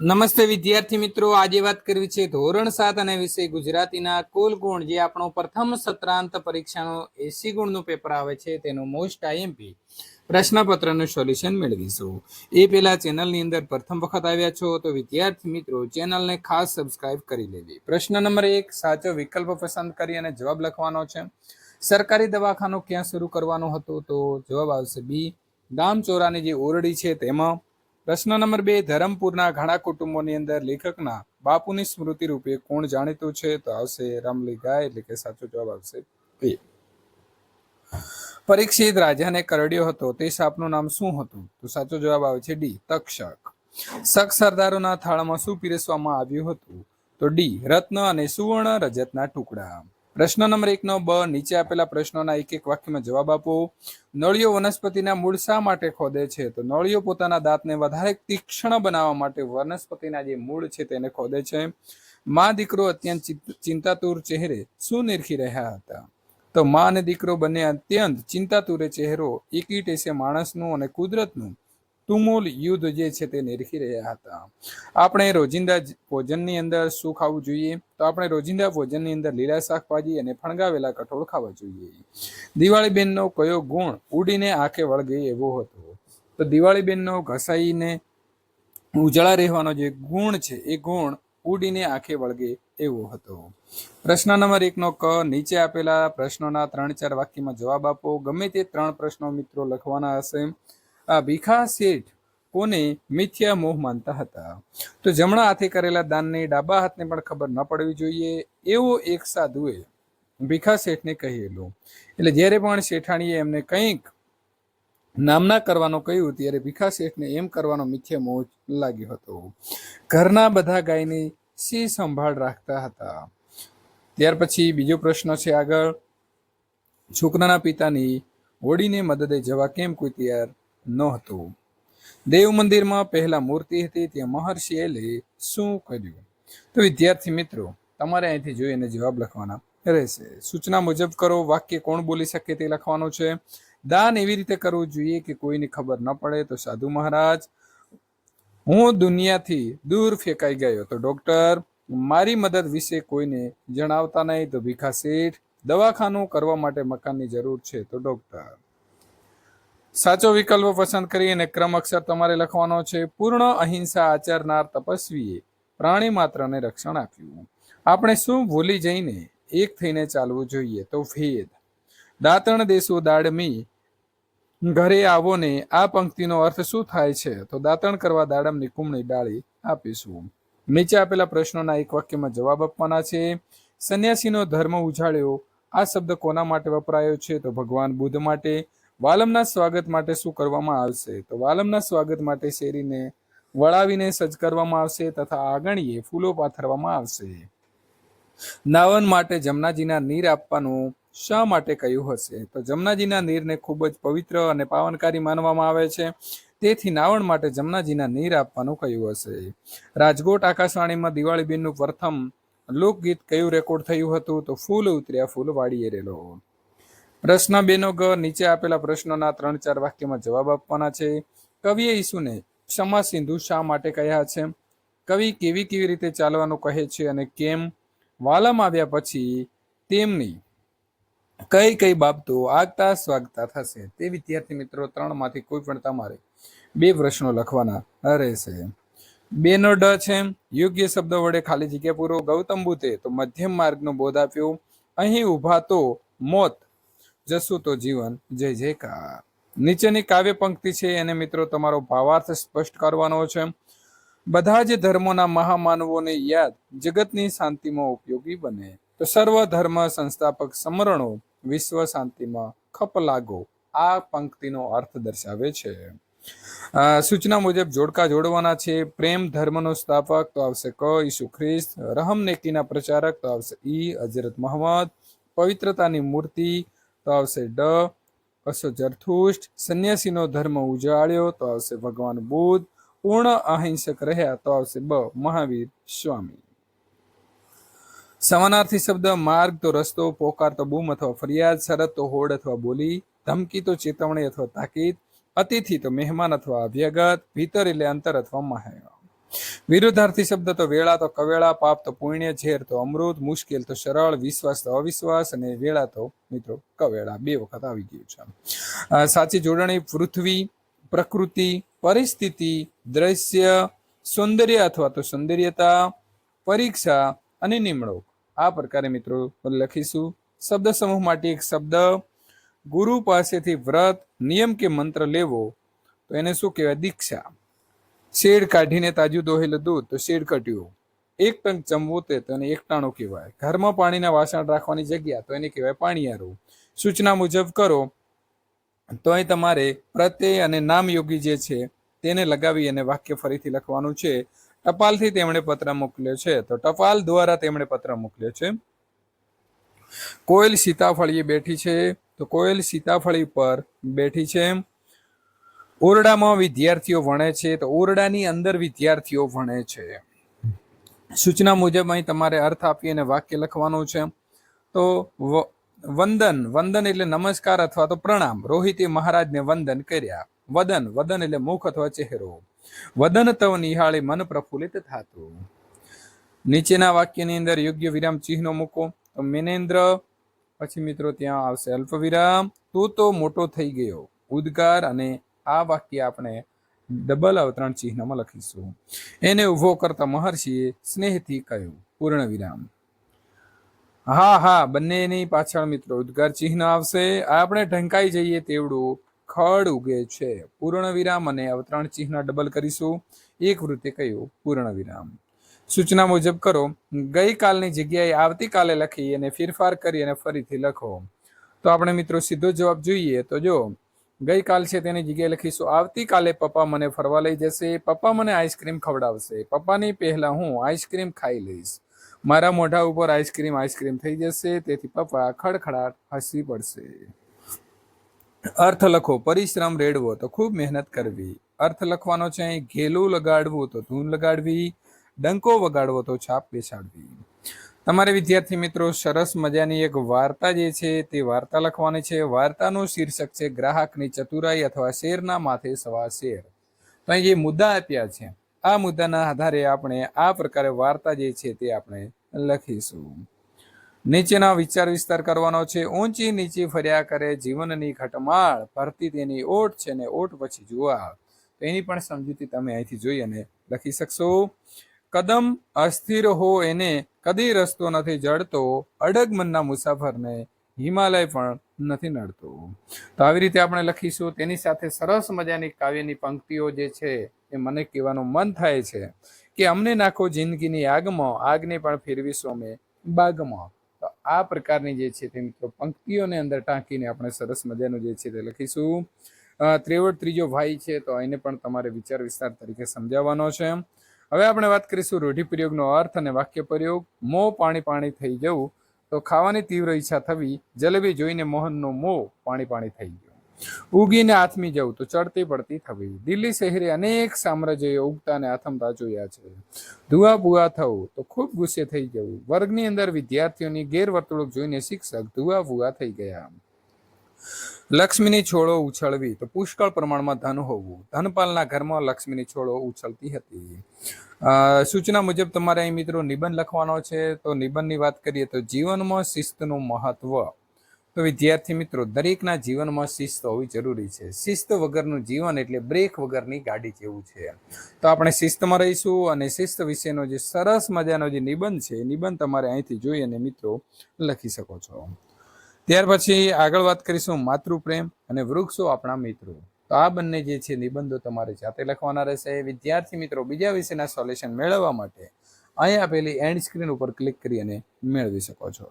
નમસ્તે વિદ્યાર્થી મિત્રો, આજે વાત કરવી છે ધોરણ સાત અને વિષય ગુજરાતીના કુલ ગુણ, જે આપણો પ્રથમ સત્રાંત પરીક્ષાનો એસી ગુણનું પેપર આવે છે, તેનું મોસ્ટ આઈએમપી પ્રશ્નપત્રનું સોલ્યુશન મેળવીશું. એ પહેલા ચેનલની અંદર પ્રથમ વખત આવ્યા છો તો વિદ્યાર્થી મિત્રો, ચેનલને ખાસ સબસ્ક્રાઇબ કરી લેવી પ્રશ્ન નંબર એક, સાચો વિકલ્પ પસંદ કરી અને જવાબ લખવાનો છે. સરકારી દવાખાનું ક્યાં શરૂ કરવાનું હતું? તો જવાબ આવશે બી ગામચોરાની જે ઓરડી છે તેમાં પ્રશ્ન નંબર બે, ધરમપુરના ઘણા કુટુંબોની અંદર લેખકના બાપુની સ્મૃતિ રૂપે કોણ જાણીતું છે? તો આવશે રામલી ગાય, એટલે કે સાચો જવાબ આવશે પરીક્ષિત રાજાને કરડ્યો હતો. તે સાપનું નામ શું હતું? તો સાચો જવાબ આવે છે ડી, તક્ષક. શક સરદારોના થાળમાં શું પીરસવામાં આવ્યું હતું? તો ડી, રત્ન અને સુવર્ણ રજતના ટુકડા. પ્રશ્ન નંબર એકનો બ, નીચે આપેલા પ્રશ્નોના એક એક વાક્યમાં જવાબ આપો. નળીઓ વનસ્પતિના મૂળ શા માટે ખોદે છે? તો નળીઓ પોતાના દાંતને વધારે તીક્ષ્ણ બનાવવા માટે વનસ્પતિના જે મૂળ છે તેને ખોદે છે. મા દીકરો અત્યંત ચિંત- ચિંતાતુર ચહેરે શું નિરખી રહ્યા હતા. તો મા અને દીકરો બંને અત્યંત ચિંતાતુરે ચહેરો એકી ટેસે માણસનું અને કુદરતનું. તુમુલ યુદ્ધ જે છે તે નિરખી રહ્યા હતા. આપણે રોજિંદા ભોજનની અંદર શું ખાવું જોઈએ? તો આપણે રોજિંદા ભોજનની અંદર લીલા શાકભાજી અને ફણગાવેલા કઠોળ ખાવા જોઈએ. દિવાળી બેનનો કયો ગુણ ઉડીને આંખે વળગે એવો હતો? તો દિવાળી બેનનો ઘસાઈને ઉજળા રહેવાનો જે ગુણ છે, એ ગુણ ઉડીને આંખે વળગે એવો હતો. પ્રશ્ન નંબર એકનો ક, નીચે આપેલા પ્રશ્નોના ત્રણ ચાર વાક્યમાં જવાબ આપો. ગમે તે ત્રણ પ્રશ્નો મિત્રો લખવાના હશે. આ ભીખા શેઠ કોને મિથ્યા મોહ માનતા હતા? તો જમણા હાથે કરેલા દાનને ડાબા હાથને પણ ખબર ન પડવી જોઈએ, એવો એક સાધુએ ભીખા શેઠને કહેલું. એટલે જ્યારે પણ શેઠાણીએ એમને કંઈક નામના કરવાનું કહ્યું, ત્યારે ભીખા શેઠને એમ કરવાનો મિથ્ય મોહ લાગ્યો હતો. ઘરના બધા ગાયની સી સંભાળ રાખતા હતા? ત્યાર પછી બીજો પ્રશ્ન છે આગળ. છોકરાના પિતાની હોડીને મદદે જવા કેમ કોઈ તૈયાર નહોતું દેવ મંદિરમાં પહેલા મૂર્તિ હતી, ત્યાં મહર્ષિ એલે શું કર્યું? તો વિદ્યાર્થી મિત્રો, તમારે અહીંથી જોઈને જવાબ લખવાના રહેશે. સૂચના મુજબ કરો, વાક્ય કોણ બોલી શકે તે લખવાનું છે. દાન એવી રીતે કરવું જોઈએ કે કોઈને ખબર ન પડે તો સાધુ મહારાજ, હું દુનિયાથી દૂર ફેંકાઈ ગયો. તો ડોક્ટર, મારી મદદ વિશે કોઈને જણાવતા નહીં તો ભીખા શેઠ દવાખાનું કરવા માટે મકાનની જરૂર છે. તો ડોક્ટર સાચો વિકલ્પ પસંદ કરી અને ક્રમ અક્ષર તમારે લખવાનો છે. પૂર્ણ અહિંસા આચરનાર તપસ્વીએ પ્રાણી માત્રને રક્ષણ આપ્યું. આપણે શું ભૂલી જઈને એક થઈને ચાલવું જોઈએ તો ભેદ. દાંતણ દેશો દાડમી, ઘરે આવો ને આ પંક્તિનો અર્થ શું થાય છે? તો દાંતણ કરવા દાડમની કુમળી ડાળી આપીશું. નીચે આપેલા પ્રશ્નોના એક વાક્યમાં જવાબ આપવાના છે. સંન્યાસીનો ધર્મ ઉજાળ્યો. આ શબ્દ કોના માટે વપરાયો છે? તો ભગવાન બુદ્ધ માટે. વાલમના સ્વાગત માટે શું કરવામાં આવશે? તો વાલમના સ્વાગત માટે શેરીને વળાવીને સજ્જ કરવામાં આવશે તથા આંગણીએ ફૂલો પાથરવામાં આવશે. નાવન માટે જમનાજીના નીર આપવાનું શા માટે કહ્યું હશે? તો જમનાજીના નીરને ખૂબ જ પવિત્ર અને પાવનકારી માનવામાં આવે છે. તેથી નાવણ માટે જમનાજીના નીર આપવાનું કહ્યું હશે. રાજકોટ આકાશવાણીમાં દિવાળી બેનનું પ્રથમ લોકગીત કયું રેકોર્ડ થયું હતું? તો ફૂલ ઉતર્યા ફૂલ વાળીએ રેલો. પ્રશ્ન બેનો ગ નીચે આપેલા પ્રશ્નોના ત્રણ ચાર વાક્યમાં જવાબ આપવાના છે. કવિએ ઈસુને ક્ષમા સિંધુ શા માટે કહ્યા છે? કવિ કેવી કેવી રીતે ચાલવાનું કહે છે અને કેમ? વાલમ આવ્યા પછી તેમની કઈ કઈ બાબતો આગતા સ્વાગતા થશે તે વિદ્યાર્થી મિત્રો ત્રણમાંથી કોઈ પણ તમારે બે પ્રશ્નો લખવાના રહેશે. બેનો ડ છે, યોગ્ય શબ્દ વડે ખાલી જગ્યા પૂરો. ગૌતમ બુદ્ધે તો મધ્યમ માર્ગનો બોધ આપ્યો. અહીં ઊભા તો મોત જશું તો જીવન. જય જયકાર. નીચેની કાવ્ય પંક્તિ છે, એને મિત્રો તમારો ભાવાર્થ સ્પષ્ટ કરવાનો છે. બધા જ ધર્મોના મહામાનવોને યાદ જગતની શાંતિમાં ઉપયોગી બને. તો સર્વ ધર્મ સંસ્થાપક સમરણો વિશ્વ શાંતિમાં ખપ લાગો. આ પંક્તિનો અર્થ દર્શાવે છે. સૂચના મુજબ જોડકા જોડવાના છે. પ્રેમ ધર્મનો સ્થાપક તો આવશે ક, ઈસુ ખ્રિસ્ત. રહમ નેકીના પ્રચારક તો આવશે ઈ હજરત મહમ્મદ પવિત્રતાની મૂર્તિ તો આવશે ડ અસો જરથુષ્ટ, સંન્યાસીનો ધર્મ ઉજાળ્યો, તો આવશે ભગવાન બુદ્ધ, પૂર્ણ અહિંસક રહ્યા, તો આવશે બ, મહાવીર સ્વામી. સમાનાર્થી શબ્દ, માર્ગ તો રસ્તો, પોકાર તો બૂમ અથવા ફરિયાદ, શરત તો હોડ અથવા બોલી, ધમકી તો ચેતવણી અથવા તાકીદ, અતિથિ તો મહેમાન અથવા અભ્યાગત ભીતર એટલે અંતર અથવા માહ્ય. વિરુદ્ધાર્થી શબ્દ તો વેળા તો કવેળા, પાપ તો પુણ્ય, ઝેર તો અમૃત, મુશ્કેલ તો સરળ, વિશ્વાસ તો અવિશ્વાસ અને વેળા તો મિત્રો કવેળા. બે વખત આવી ગયું છે. સાચી જોડણી પૃથ્વી, પ્રકૃતિ, પરિસ્થિતિ, દ્રશ્ય, સૌંદર્ય અથવા તો સૌંદર્યતા, પરીક્ષા અને નિમણૂક. આ પ્રકારે મિત્રો લખીશું. શબ્દ સમૂહ માટે એક શબ્દ. ગુરુ પાસેથી વ્રત, નિયમ કે મંત્ર લેવો, તો એને શું કહેવાય? દીક્ષા. શેડ કાઢીને તાજું દોહેલું દૂધ, તો શેડ કટ્યું. એક ટંક જમવું તે તો એને એકટાણું કહેવાય. ઘરમાં પાણીના વાસણ રાખવાની જગ્યા તો એને કહેવાય પાણીયારું. સૂચના મુજબ કરો તો અહીં તમારે પ્રત્યય અને નામયોગી જે છે તેને લગાવી અને વાક્ય ફરીથી લખવાનું છે. ટપાલથી તેમણે પત્ર મોકલ્યો છે. તો ટપાલ દ્વારા તેમણે પત્ર મોકલ્યો છે. કોયલ સીતાફળીએ બેઠી છે. તો કોયલ સીતાફળી પર બેઠી છે. ઓરડામાં વિદ્યાર્થીઓ ભણે છે તો ઓરડાની અંદર વિદ્યાર્થીઓ ભણે છે. સૂચના મુજબ અહીં તમારે અર્થ આપી અને વાક્ય લખવાનું છે. તો વંદન વંદન એટલે નમસ્કાર અથવા તો પ્રણામ. રોહિતે મહારાજને વંદન કર્યા. વદન વદન એટલે મુખ અથવા ચહેરો. વદન તવ નિહાળે મન પ્રફુલ્લિત થાતું. નીચેના વાક્યની અંદર યોગ્ય વિરામ ચિહ્નો મૂકો. તો મેનેન્દ્ર, પછી મિત્રો ત્યાં આવશે અલ્પ વિરામ તું તો મોટો થઈ ગયો. ઉદ્ગાર અને આ વાક્ય આપણે ડબલ અવતરણ ચિહ્નમાં લખીશું. એને ઊભો કરતા મહર્ષિએ સ્નેહથી કહ્યું, પૂર્ણ વિરામ. હા હા, બંનેની પાછળ મિત્રો ઉદ્ગાર ચિહ્ન આવશે. આપણે ઢંકાઈ જઈએ તેવડું ખડ ઉગે છે. પૂર્ણ વિરામ અને અવતરણ ચિહ્ન ડબલ કરીશું. એક વૃત્તે કહ્યું, પૂર્ણ વિરામ. સૂચના મુજબ કરો, ગઈકાલની જગ્યાએ આવતીકાલે લખી અને ફેરફાર કરી અને ફરીથી લખો. તો આપણે મિત્રો સીધો જવાબ જોઈએ તો જો ગઈકાલ છે તેની જગ્યાએ લખીશું, આવતીકાલે પપ્પા મને ફરવા લઈ જશે. પપ્પા મને આઈસ્ક્રીમ ખવડાવશે. પપ્પાની પહેલા હું આઈસ્ક્રીમ ખાઈ લઈશ. મારા મોઢા ઉપર આઈસ્ક્રીમ આઈસ્ક્રીમ થઈ જશે. તેથી પપ્પા ખડખડાટ હસી પડશે. અર્થ લખો, પરિશ્રમ રેડવો તો ખૂબ મહેનત કરવી. અર્થ લખવાનો છે ઘેલું લગાડવું તો ધૂન લગાડવી. ડંકો વગાડવો તો છાપ બેસાડવી. તમારે વિદ્યાર્થી મિત્રો, સરસ મજાની એક વાર્તા જે છે તે વાર્તા લખવાની છે. વાર્તાનું શીર્ષક છે, ગ્રાહકની ચતુરાઈ અથવા શેરના માથે સવા શેર. તો જે મુદ્દા આપ્યા છે, આ મુદ્દાના આધારે આપણે આ પ્રકારે વાર્તા જે છે તે આપણે લખીશું. નીચેના વિચાર વિસ્તાર કરવાનો છે, ઊંચી નીચી ફર્યા કરે જીવનની ઘટમાળ ભરતી તેની ઓટ છે ને ઓટ પછી જુવાળ તો એની પણ સમજૂતી તમે અહીંથી જોઈ અને લખી શકશો. કદમ અસ્થિર હો એને કદી રસ્તો નથી જડતો, અડગ મનના મુસાફરને હિમાલય પણ નથી નડતો. તો આવી રીતે આપણે લખીશું. તેની સાથે સરસ મજાની કાવ્યની પંક્તિઓ જે છે એ મને કહેવાનું મન થાય છે કે અમને નાખો જિંદગીની આગમાં, આગને પણ ફેરવીશું અમે બાગમાં. તો આ પ્રકારની જે છે તે મિત્રો પંક્તિઓને અંદર ટાંકીને આપણે સરસ મજાનું જે છે તે લખીશું. ત્રેવડ ત્રીજો ભાઈ છે તો એને પણ તમારે વિચાર વિસ્તાર તરીકે સમજાવવાનો છે. હવે આપણે વાત કરીશું રૂઢિપ્રયોગનો અર્થ અને વાક્ય પ્રયોગ મો પાણી પાણી થઈ જવું. તો ખાવાની તીવ્ર ઈચ્છા થવી. જલેબી જોઈને મોહનનો મોં પાણી પાણી થઈ ગયો. ઉગીને આથમી જવું. તો ચડતી પડતી થવી. દિલ્હી શહેરે અનેક સામ્રાજ્યો ઉગતા અને આથમતા જોયા છે. ધુઆ બુઆ થવું. તો ખૂબ ગુસ્સે થઈ જવું. વર્ગની અંદર વિદ્યાર્થીઓની ગેરવર્તણૂક જોઈને શિક્ષક ધુઆ બુઆ થઈ ગયા. લક્ષ્મીની છોડો ઉછળવી તો પુષ્કળ પ્રમાણમાં ધન હોવું. ધનપાલના ઘરમાં લક્ષ્મીની છોડો ઉછળતી હતી. સૂચના મુજબ તમારે અહીં મિત્રો નિબંધ લખવાનો છે. તો નિબંધની વાત કરીએ તો જીવનમાં શિસ્તનું મહત્વ. તો વિદ્યાર્થી મિત્રો, દરેકના જીવનમાં શિસ્ત હોવી જરૂરી છે. શિસ્ત વગરનું જીવન એટલે બ્રેક વગરની ગાડી જેવું છે. તો આપણે શિસ્તમાં રહીશું અને શિસ્ત વિશેનો જે સરસ મજાનો જે નિબંધ છે નિબંધ તમારે અહીંથી જોઈ અને મિત્રો લખી શકો છો. ત્યાર પછી આગળ વાત કરીશું માતૃપ્રેમ અને વૃક્ષો આપણા મિત્રો. તો આ બંને જે છે નિબંધો તમારે જાતે લખવાના રહેશે. વિદ્યાર્થી મિત્રો, બીજા વિષયના સોલ્યુશન મેળવવા માટે અહીં આપેલી એન્ડ સ્ક્રીન ઉપર ક્લિક કરી અને મેળવી શકો છો.